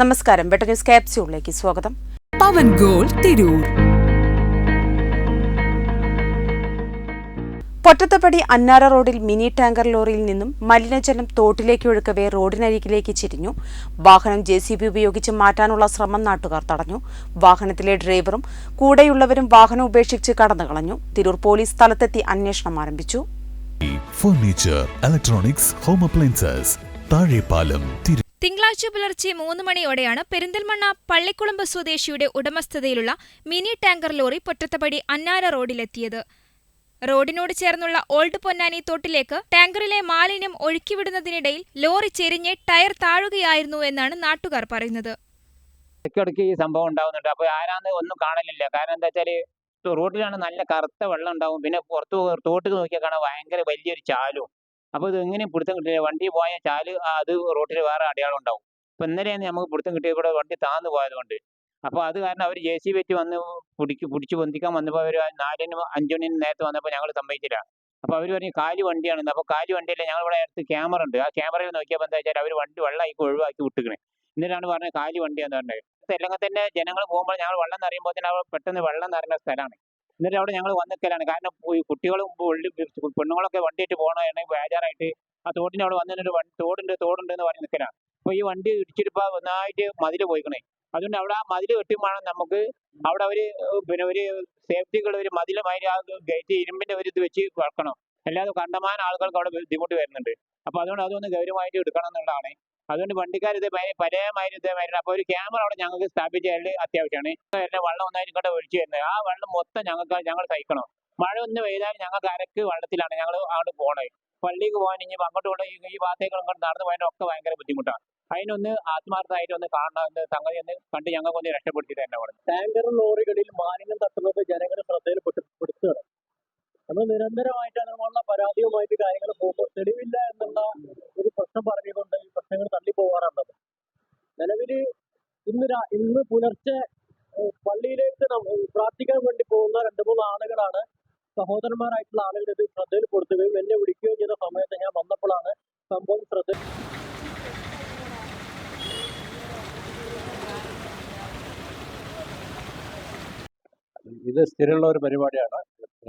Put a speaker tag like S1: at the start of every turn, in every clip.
S1: നമസ്കാരം. വെട്ട ന്യൂസ് ക്യാപ്സ്യൂളിലേക്ക് സ്വാഗതം.
S2: പവൻ ഗോൾ തിരൂർ.
S1: പൊറ്റത്തപ്പടി അന്നാര റോഡിൽ മിനി ടാങ്കർ ലോറിയിൽ നിന്നും മലിനജലം തോട്ടിലേക്ക് ഒഴുക്കവേ റോഡിനരികിലേക്ക് ചിരിഞ്ഞു. വാഹനം ജെ സി ബി ഉപയോഗിച്ച് മാറ്റാനുള്ള ശ്രമം നാട്ടുകാർ തടഞ്ഞു. വാഹനത്തിലെ ഡ്രൈവറും കൂടെയുള്ളവരും വാഹനം ഉപേക്ഷിച്ച് കടന്നു കളഞ്ഞു തിരൂർ പോലീസ് സ്ഥലത്തെത്തി അന്വേഷണം ആരംഭിച്ചു.
S3: Furniture electronics home appliances Thazhepalam തിരു
S4: തിങ്കളാഴ്ച പുലർച്ചെ മൂന്ന് മണിയോടെയാണ് പെരിന്തൽമണ്ണ പള്ളിക്കുളമ്പ് സ്വദേശിയുടെ ഉടമസ്ഥതയിലുള്ള mini tanker lorry Pottathapadi Annara റോഡിലെത്തിയത്. റോഡിനോട് ചേർന്നുള്ള ഓൾഡ് പൊന്നാനി തോട്ടിലേക്ക് ടാങ്കറിലെ മാലിന്യം ഒഴുക്കിവിടുന്നതിനിടയിൽ ലോറി ചെരിഞ്ഞ് ടയർ താഴുകയായിരുന്നു എന്നാണ് നാട്ടുകാർ പറയുന്നത്.
S5: ഇടയ്ക്കിടയ്ക്ക് ഈ സംഭവം ഉണ്ടാവുന്നുണ്ട്. അപ്പോൾ ആരാന്ന് ഒന്നും കാണലില്ല കാരണം എന്താ വെച്ചാൽ റോഡിലാണ് നല്ല കറുത്ത വെള്ളം ഉണ്ടാവും. പിന്നെ പുറത്ത് തോട്ടിൽ നോക്കിയാൽ കാണാൻ ഭയങ്കര വലിയൊരു ചാലും. അപ്പോൾ ഇത് എങ്ങനെയും പിടുത്തം കിട്ടില്ല. വണ്ടി പോയ ചാൽ അത് റോഡിൽ വേറെ അടയാളം ഉണ്ടാവും. അപ്പോൾ ഇന്നലെയാണ് നമുക്ക് പിടുത്തം കിട്ടിയത്. ഇവിടെ വണ്ടി താന്ന് പോയതുകൊണ്ട് അപ്പോൾ അത് കാരണം അവർ ജെ സി വെച്ച് വന്ന് പിടിക്ക് പിടിച്ച് പൊന്തിക്കാൻ വന്നപ്പോൾ അവർ നാലിന് അഞ്ചു മണി നേരത്തെ വന്നപ്പോൾ ഞങ്ങൾ സമ്മതിച്ചില്ല. അപ്പോൾ അവർ പറഞ്ഞു കാലി വണ്ടിയാണെന്ന് അപ്പോൾ കാലി വണ്ടിയല്ല? ഞങ്ങൾ ഇവിടെ അടുത്ത് ക്യാമറ ഉണ്ട്. ആ ക്യാമറയിൽ നോക്കിയപ്പോൾ എന്താ വെച്ചാൽ അവർ വണ്ടി വെള്ളമാക്കി ഒഴിവാക്കി വിട്ടിക്കണേ. എന്നിട്ടാണ് പറഞ്ഞത് കാലി വണ്ടിയാന്ന് പറഞ്ഞത്. അല്ലെങ്കിൽ തന്നെ ജനങ്ങൾ പോകുമ്പോൾ ഞങ്ങൾ വെള്ളം നിറയുമ്പോൾ തന്നെ പെട്ടെന്ന് വെള്ളം നിറയുന്ന സ്ഥലമാണ് എന്നിട്ട് അവിടെ ഞങ്ങൾ വന്നിക്കലാണ്. കാരണം ഈ കുട്ടികളും പെണ്ണുങ്ങളൊക്കെ വണ്ടിയിട്ട് പോകണമെങ്കിൽ ബേജാറായിട്ട് ആ തോട്ടിന് അവിടെ വന്നിട്ട് തോടുണ്ട് തോടുണ്ട് എന്ന് പറഞ്ഞ് നിൽക്കലാണ് അപ്പോൾ ഈ വണ്ടി ഇടിച്ചിട്ടിപ്പോൾ ഒന്നായിട്ട് മതിൽ പോയിക്കണേ. അതുകൊണ്ട് അവിടെ ആ മതിൽ കെട്ടുമ്പോഴാണ് നമുക്ക് അവിടെ ഒരു പിന്നെ ഒരു സേഫ്റ്റിക്കുള്ള ഒരു മതിലുമായി ആ ഗേറ്റ് ഇരുമ്പിന്റെ ഒരു ഇത് വെച്ച് വെക്കണം. അല്ലാതെ കണ്ടമാന ആളുകൾക്ക് അവിടെ ബുദ്ധിമുട്ട് വരുന്നുണ്ട്. അപ്പോൾ അതുകൊണ്ട് അതൊന്ന് ഗൗരവമായിട്ട് എടുക്കണം എന്നുള്ളതാണ്. അതുകൊണ്ട് വണ്ടിക്കാർ ഇത് പരേമാതിരി ഇതേമാതിരി അപ്പോൾ ഒരു ക്യാമറ അവിടെ ഞങ്ങൾക്ക് സ്ഥാപിച്ചാൽ അത്യാവശ്യമാണ്. എല്ലാം വെള്ളം ഒന്നായിട്ട് ഇങ്ങോട്ട് ഒഴിച്ചു വരുന്നത് ആ വെള്ളം മൊത്തം ഞങ്ങൾക്ക് ഞങ്ങൾ സഹിക്കണം. മഴ ഒന്ന് പെയ്താൽ ഞങ്ങൾക്ക് അരക്ക് വെള്ളത്തിലാണ് ഞങ്ങൾ അങ്ങോട്ട് പോകണത് പള്ളിക്ക് പോകാൻ ഇനി അങ്ങോട്ട് കൊണ്ട് ഈ ഭാഗത്തേക്ക് അങ്ങോട്ട് നടന്നു പോയതിനൊക്കെ ഭയങ്കര ബുദ്ധിമുട്ടാണ് അതിനൊന്ന് ആത്മാർത്ഥമായിട്ട് ഒന്ന് കാണണം എന്ന് സംഗതി ഒന്ന് കണ്ട് ഞങ്ങൾക്ക് ഒന്ന് രക്ഷപ്പെടുത്തി തന്നെ പറഞ്ഞു
S6: ടാങ്കർ ലോറികളിൽ മാലിന്യം തട്ടുന്നത് ജനങ്ങളുടെ ശ്രദ്ധയിൽപ്പെടുത്തുകയാണ് നമ്മൾ നിരന്തരമായിട്ട് അതിനുള്ള പരാതിയുമായിട്ട് കാര്യങ്ങൾ ഇന്ന് പുലർച്ചെ പള്ളിയിലേക്ക് പ്രാർത്ഥിക്കാൻ വേണ്ടി പോകുന്ന രണ്ട് മൂന്ന് ആളുകളാണ് സഹോദരന്മാരായിട്ടുള്ള ആളുകൾ ഇത് ശ്രദ്ധയിൽപ്പെടുത്തുകയും എന്നെ വിളിക്കുകയും ചെയ്ത സമയത്ത് ഞാൻ വന്നപ്പോഴാണ് സംഭവം ശ്രദ്ധ
S7: ഇത് സ്ഥിരമുള്ള ഒരു പരിപാടിയാണ്.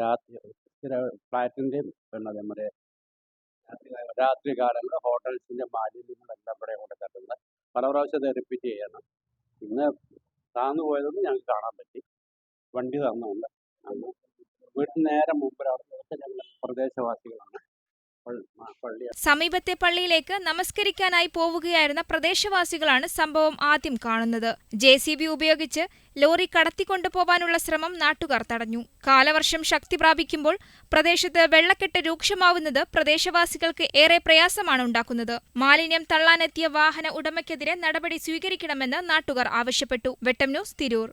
S7: രാത്രി സ്ഥിര ഫ്ലാറ്റിന്റെയും പിന്നെ നമ്മുടെ രാത്രി കാലങ്ങളിൽ ഹോട്ടൽസിന്റെ മാലിന്യങ്ങളെല്ലാം ഇവിടെ കൊണ്ട് പല പ്രാവശ്യം അത് റിപ്പീറ്റ് ചെയ്യണം. ഇന്ന് താന്നു പോയതൊന്നും ഞങ്ങൾക്ക് കാണാൻ പറ്റി. വണ്ടി തന്നുകൊണ്ട് അന്ന് വീട്ടിൽ നേരെ മുമ്പിലാണ് അവിടെ ഞങ്ങൾ പ്രദേശവാസികളാണ്.
S4: സമീപത്തെ പള്ളിയിലേക്ക് നമസ്കരിക്കാനായി പോവുകയായിരുന്ന പ്രദേശവാസികളാണ് സംഭവം ആദ്യം കാണുന്നത്. ജെ സി ബി ഉപയോഗിച്ച് ലോറി കടത്തിക്കൊണ്ടുപോവാനുള്ള ശ്രമം നാട്ടുകാർ തടഞ്ഞു. കാലവർഷം ശക്തി പ്രാപിക്കുമ്പോൾ പ്രദേശത്ത് വെള്ളക്കെട്ട് രൂക്ഷമാവുന്നത് പ്രദേശവാസികൾക്ക് ഏറെ പ്രയാസമാണ് ഉണ്ടാക്കുന്നത്. മാലിന്യം തള്ളാനെത്തിയ വാഹന ഉടമയ്ക്കെതിരെ നടപടി സ്വീകരിക്കണമെന്ന് നാട്ടുകാർ ആവശ്യപ്പെട്ടു. വെട്ടം ന്യൂസ് തിരൂർ.